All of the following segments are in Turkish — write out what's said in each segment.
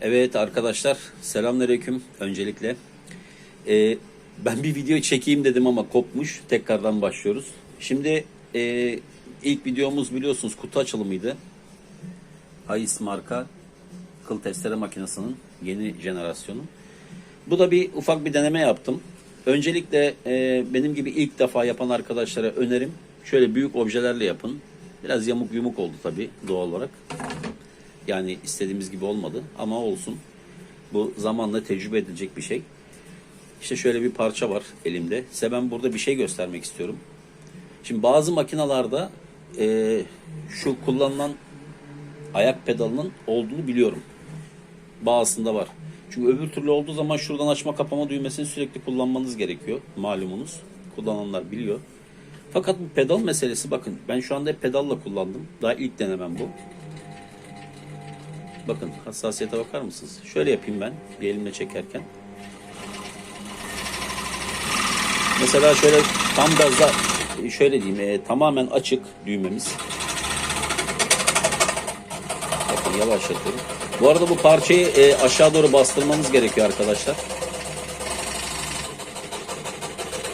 Evet arkadaşlar selamünaleyküm öncelikle. Ee, ben bir video çekeyim dedim ama kopmuş. Tekrardan başlıyoruz. Şimdi e, ilk videomuz biliyorsunuz kutu açılımıydı. Hayis marka kıl testere makinesinin yeni jenerasyonu. Bu da bir ufak bir deneme yaptım. Öncelikle e, benim gibi ilk defa yapan arkadaşlara önerim şöyle büyük objelerle yapın. Biraz yamuk yumuk oldu tabii doğal olarak. Yani istediğimiz gibi olmadı ama olsun. Bu zamanla tecrübe edilecek bir şey. İşte şöyle bir parça var elimde. Size ben burada bir şey göstermek istiyorum. Şimdi bazı makinalarda e, şu kullanılan ayak pedalının olduğunu biliyorum. Bazısında var. Çünkü öbür türlü olduğu zaman şuradan açma kapama düğmesini sürekli kullanmanız gerekiyor. Malumunuz. Kullananlar biliyor. Fakat bu pedal meselesi bakın ben şu anda pedalla kullandım. Daha ilk denemem bu. Bakın hassasiyete bakar mısınız? Şöyle yapayım ben bir elimle çekerken. Mesela şöyle tam gazda şöyle diyeyim e, tamamen açık düğmemiz. Bakın yavaşlatıyorum. Bu arada bu parçayı e, aşağı doğru bastırmamız gerekiyor arkadaşlar.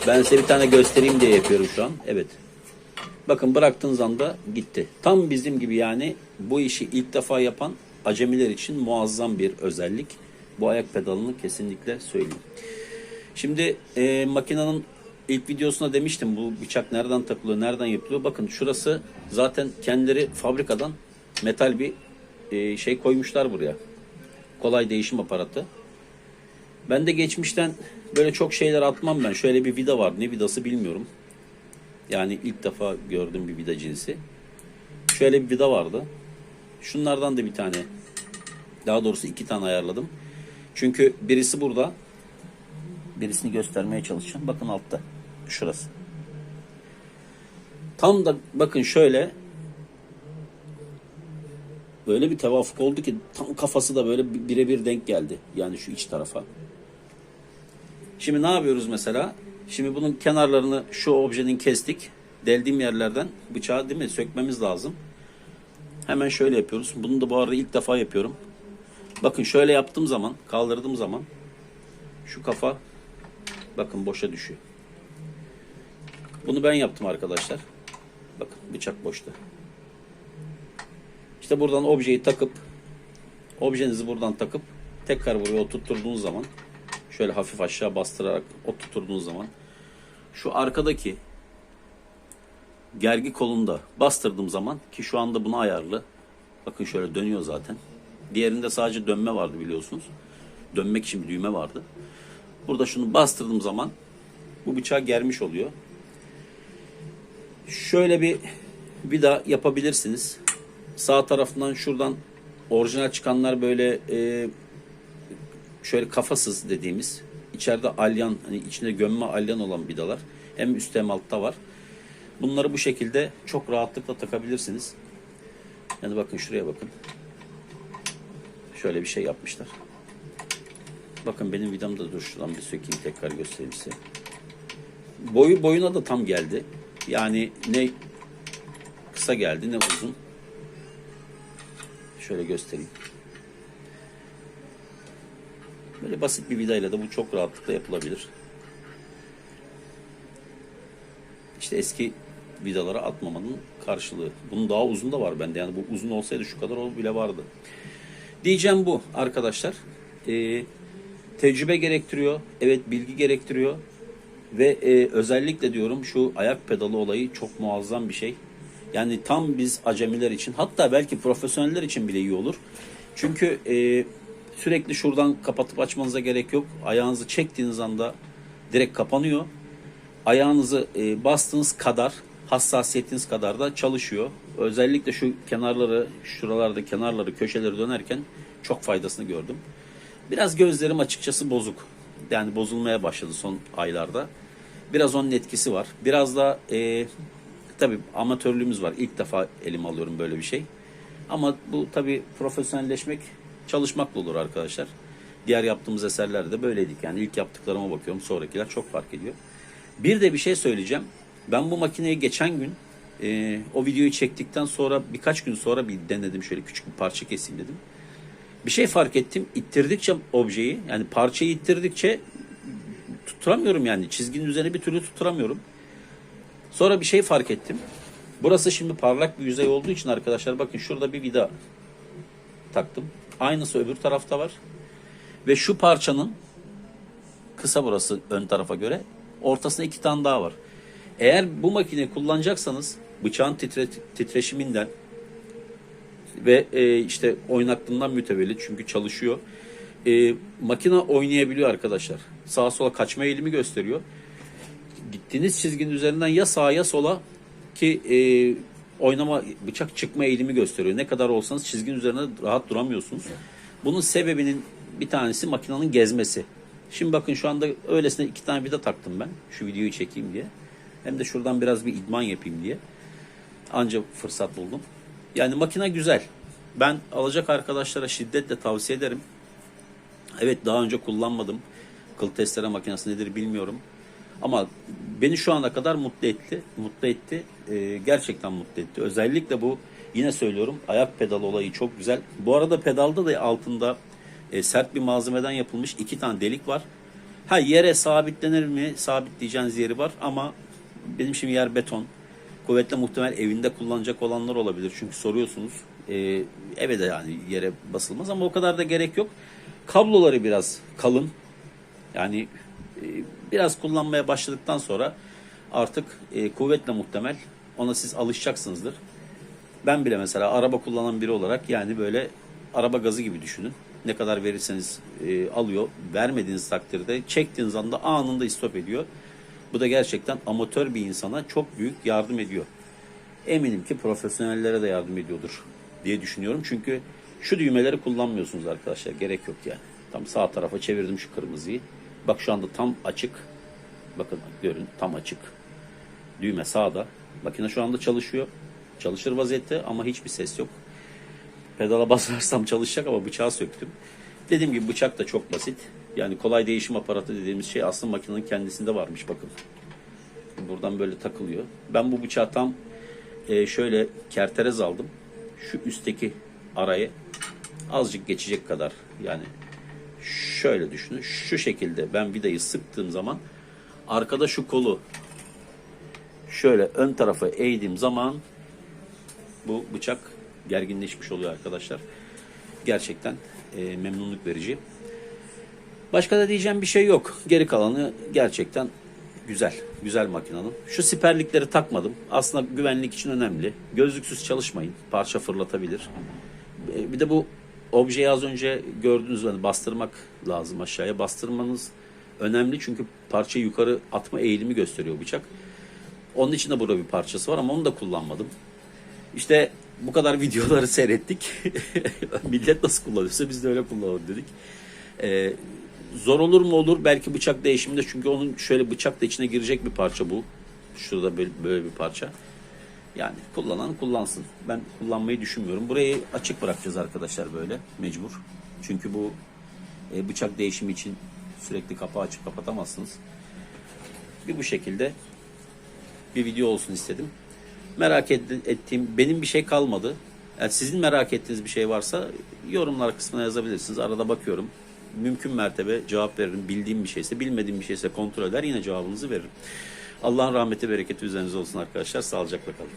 Ben size bir tane göstereyim diye yapıyorum şu an. Evet. Bakın bıraktığınız anda gitti. Tam bizim gibi yani bu işi ilk defa yapan acemiler için muazzam bir özellik. Bu ayak pedalını kesinlikle söyleyeyim. Şimdi e, makinenin ilk videosunda demiştim bu bıçak nereden takılıyor, nereden yapılıyor. Bakın şurası zaten kendileri fabrikadan metal bir e, şey koymuşlar buraya. Kolay değişim aparatı. Ben de geçmişten böyle çok şeyler atmam ben. Şöyle bir vida var. Ne vidası bilmiyorum. Yani ilk defa gördüğüm bir vida cinsi. Şöyle bir vida vardı. Şunlardan da bir tane. Daha doğrusu iki tane ayarladım. Çünkü birisi burada. Birisini göstermeye çalışacağım. Bakın altta. Şurası. Tam da bakın şöyle böyle bir tevafuk oldu ki tam kafası da böyle birebir denk geldi. Yani şu iç tarafa. Şimdi ne yapıyoruz mesela? Şimdi bunun kenarlarını şu objenin kestik. Deldiğim yerlerden bıçağı değil mi sökmemiz lazım. Hemen şöyle yapıyoruz. Bunu da bu arada ilk defa yapıyorum. Bakın şöyle yaptığım zaman, kaldırdığım zaman şu kafa bakın boşa düşüyor. Bunu ben yaptım arkadaşlar. Bakın bıçak boşta. İşte buradan objeyi takıp objenizi buradan takıp tekrar buraya oturtturduğunuz zaman şöyle hafif aşağı bastırarak oturtturduğunuz zaman şu arkadaki gergi kolunda bastırdığım zaman ki şu anda buna ayarlı. Bakın şöyle dönüyor zaten. Diğerinde sadece dönme vardı biliyorsunuz. Dönmek için bir düğme vardı. Burada şunu bastırdığım zaman bu bıçağı germiş oluyor. Şöyle bir daha yapabilirsiniz. Sağ tarafından şuradan orijinal çıkanlar böyle e, şöyle kafasız dediğimiz içeride alyan hani içinde gömme alyan olan vidalar hem üstte hem altta var. Bunları bu şekilde çok rahatlıkla takabilirsiniz. Yani bakın şuraya bakın. Şöyle bir şey yapmışlar. Bakın benim vidam da dur şuradan bir sökeyim tekrar göstereyim size. Boyu boyuna da tam geldi. Yani ne kısa geldi ne uzun. Şöyle göstereyim. Böyle basit bir vidayla da bu çok rahatlıkla yapılabilir. İşte eski vidalara atmamanın karşılığı. Bunun daha uzun da var bende. Yani bu uzun olsaydı şu kadar o bile vardı. Diyeceğim bu arkadaşlar. Ee, tecrübe gerektiriyor. Evet bilgi gerektiriyor. Ve e, özellikle diyorum şu ayak pedalı olayı çok muazzam bir şey. Yani tam biz acemiler için hatta belki profesyoneller için bile iyi olur. Çünkü e, sürekli şuradan kapatıp açmanıza gerek yok. Ayağınızı çektiğiniz anda direkt kapanıyor. Ayağınızı e, bastığınız kadar hassasiyetiniz kadar da çalışıyor. Özellikle şu kenarları, şuralarda kenarları, köşeleri dönerken çok faydasını gördüm. Biraz gözlerim açıkçası bozuk. Yani bozulmaya başladı son aylarda. Biraz onun etkisi var. Biraz da e, tabii amatörlüğümüz var. İlk defa elim alıyorum böyle bir şey. Ama bu tabii profesyonelleşmek çalışmakla olur arkadaşlar. Diğer yaptığımız eserlerde de böyleydik. Yani ilk yaptıklarıma bakıyorum. Sonrakiler çok fark ediyor. Bir de bir şey söyleyeceğim. Ben bu makineyi geçen gün e, o videoyu çektikten sonra birkaç gün sonra bir denedim. Şöyle küçük bir parça keseyim dedim. Bir şey fark ettim. İttirdikçe objeyi yani parçayı ittirdikçe tutturamıyorum yani. Çizginin üzerine bir türlü tutturamıyorum. Sonra bir şey fark ettim. Burası şimdi parlak bir yüzey olduğu için arkadaşlar bakın şurada bir vida taktım. Aynısı öbür tarafta var. Ve şu parçanın kısa burası ön tarafa göre ortasında iki tane daha var. Eğer bu makineyi kullanacaksanız bıçağın titre, titreşiminden ve e, işte oynaklığından mütevellit çünkü çalışıyor. E, makine oynayabiliyor arkadaşlar. Sağa sola kaçma eğilimi gösteriyor. Gittiğiniz çizginin üzerinden ya sağa ya sola ki e, oynama bıçak çıkma eğilimi gösteriyor. Ne kadar olsanız çizginin üzerinde rahat duramıyorsunuz. Bunun sebebinin bir tanesi makinenin gezmesi. Şimdi bakın şu anda öylesine iki tane vida taktım ben. Şu videoyu çekeyim diye. Hem de şuradan biraz bir idman yapayım diye. Anca fırsat buldum. Yani makine güzel. Ben alacak arkadaşlara şiddetle tavsiye ederim. Evet daha önce kullanmadım. Kıl testere makinesi nedir bilmiyorum. Ama beni şu ana kadar mutlu etti. Mutlu etti. Ee, gerçekten mutlu etti. Özellikle bu yine söylüyorum ayak pedal olayı çok güzel. Bu arada pedalda da altında e, sert bir malzemeden yapılmış iki tane delik var. Ha yere sabitlenir mi? Sabitleyeceğiniz yeri var ama benim şimdi yer beton. Kuvvetle muhtemel evinde kullanacak olanlar olabilir. Çünkü soruyorsunuz. Ee, eve de yani yere basılmaz ama o kadar da gerek yok. Kabloları biraz kalın. Yani e, biraz kullanmaya başladıktan sonra artık e, kuvvetle muhtemel ona siz alışacaksınızdır. Ben bile mesela araba kullanan biri olarak yani böyle araba gazı gibi düşünün. Ne kadar verirseniz e, alıyor. Vermediğiniz takdirde çektiğiniz anda anında istop ediyor. Bu da gerçekten amatör bir insana çok büyük yardım ediyor. Eminim ki profesyonellere de yardım ediyordur diye düşünüyorum. Çünkü şu düğmeleri kullanmıyorsunuz arkadaşlar. Gerek yok yani. Tam sağ tarafa çevirdim şu kırmızıyı. Bak şu anda tam açık. Bakın görün tam açık. Düğme sağda. Makine şu anda çalışıyor. Çalışır vaziyette ama hiçbir ses yok. Pedala basarsam çalışacak ama bıçağı söktüm. Dediğim gibi bıçak da çok basit. Yani kolay değişim aparatı dediğimiz şey aslında makinenin kendisinde varmış bakın. Buradan böyle takılıyor. Ben bu bıçağı tam e, şöyle kerterez aldım. Şu üstteki arayı azıcık geçecek kadar yani şöyle düşünün. Şu şekilde ben vidayı sıktığım zaman arkada şu kolu şöyle ön tarafa eğdiğim zaman bu bıçak gerginleşmiş oluyor arkadaşlar. Gerçekten e, memnunluk verici. Başka da diyeceğim bir şey yok. Geri kalanı gerçekten güzel. Güzel makinanın. Şu siperlikleri takmadım. Aslında güvenlik için önemli. Gözlüksüz çalışmayın. Parça fırlatabilir. E, Bir de bu objeyi az önce gördüğünüz gibi bastırmak lazım aşağıya. Bastırmanız önemli çünkü parçayı yukarı atma eğilimi gösteriyor bıçak. Onun için de burada bir parçası var ama onu da kullanmadım. İşte bu kadar videoları seyrettik. Millet nasıl kullanıyorsa biz de öyle kullanalım dedik. Ee, zor olur mu olur belki bıçak değişiminde çünkü onun şöyle bıçak da içine girecek bir parça bu. Şurada böyle, böyle bir parça. Yani kullanan kullansın. Ben kullanmayı düşünmüyorum. Burayı açık bırakacağız arkadaşlar böyle mecbur. Çünkü bu e, bıçak değişimi için sürekli kapağı açıp kapatamazsınız. Bir bu şekilde bir video olsun istedim. Merak et- ettiğim benim bir şey kalmadı. Yani sizin merak ettiğiniz bir şey varsa yorumlar kısmına yazabilirsiniz. Arada bakıyorum. Mümkün mertebe cevap veririm. Bildiğim bir şeyse, bilmediğim bir şeyse kontrol eder. Yine cevabınızı veririm. Allah'ın rahmeti, bereketi üzerinize olsun arkadaşlar. Sağlıcakla kalın.